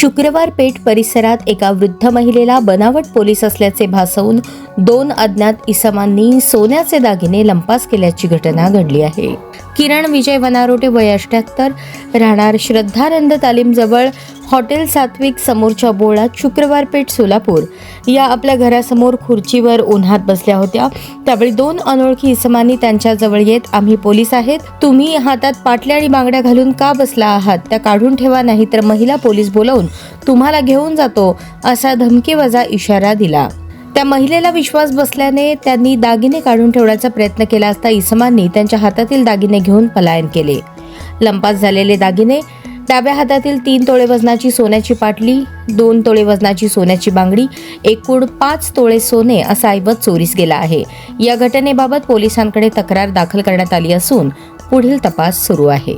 शुक्रवार पेठ परिसरात एका वृद्ध महिलेला बनावट पोलीस असल्याचे भासवून दोन अज्ञात इसमांनी सोन्याचे दागिने लंपास केल्याची घटना घडली आहे. किरण विजय वनारोटे वय अष्ट्याहत्तर राहणार श्रद्धानंद तालीमजवळ हॉटेल सात्विक समोरच्या बोळात शुक्रवार पेठ सोलापूर. या आपल्या घरासमोर खुर्चीवर उन्हात बसल्या होत्या. त्यावेळी दोन अनोळखी इसमांनी त्यांच्याजवळ येत आम्ही पोलीस आहेत. तुम्ही हातात पाटल्या आणि बांगड्या घालून का बसला आहात? त्या काढून ठेवा नाही तर महिला पोलीस बोलवून तुम्हाला घेऊन जातो असा धमकीवजा इशारा दिला. त्या महिलेला विश्वास बसल्याने त्यांनी दागिने काढून ठेवण्याचा प्रयत्न केला असता इसमांनी त्यांच्या हातातील दागिने घेऊन पलायन केले. लंपास झालेले दागिने डाव्या हातातील तीन तोळे वजनाची सोन्याची पाटली दोन तोळे वजनाची सोन्याची बांगडी एकूण पाच तोळे सोने असा ऐवज चोरीस गेला आहे. या घटनेबाबत पोलिसांकडे तक्रार दाखल करण्यात आली असून पुढील तपास सुरू आहे.